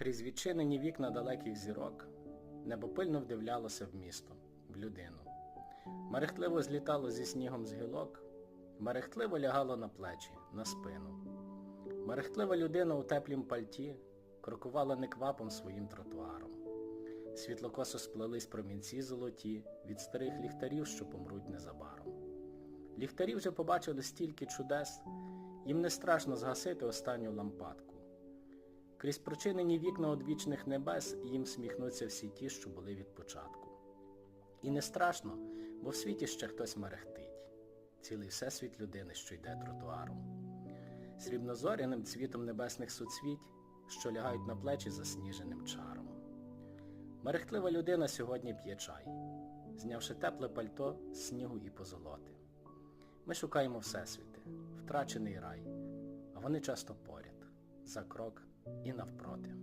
Крізь відчинені вікна далеких зірок небо пильно вдивлялося в місто, в людину. Мерехтливо злітало зі снігом з гілок, мерехтливо лягало на плечі, на спину. Мерехтлива людина у теплім пальті крокувала неквапом своїм тротуаром. Світлокосо сплелись промінці золоті від старих ліхтарів, що помруть незабаром. Ліхтарі вже побачили стільки чудес, їм не страшно згасити останню лампадку. Крізь прочинені вікна одвічних небес їм сміхнуться всі ті, що були від початку. І не страшно, бо в світі ще хтось мерехтить. Цілий всесвіт людини, що йде тротуаром. Срібнозоряним цвітом небесних суцвіть, що лягають на плечі засніженим чаром. Мерехтлива людина сьогодні п'є чай, знявши тепле пальто з снігу і позолоти. Ми шукаємо всесвіти, втрачений рай, а вони часто поряд, за крок і навпроти.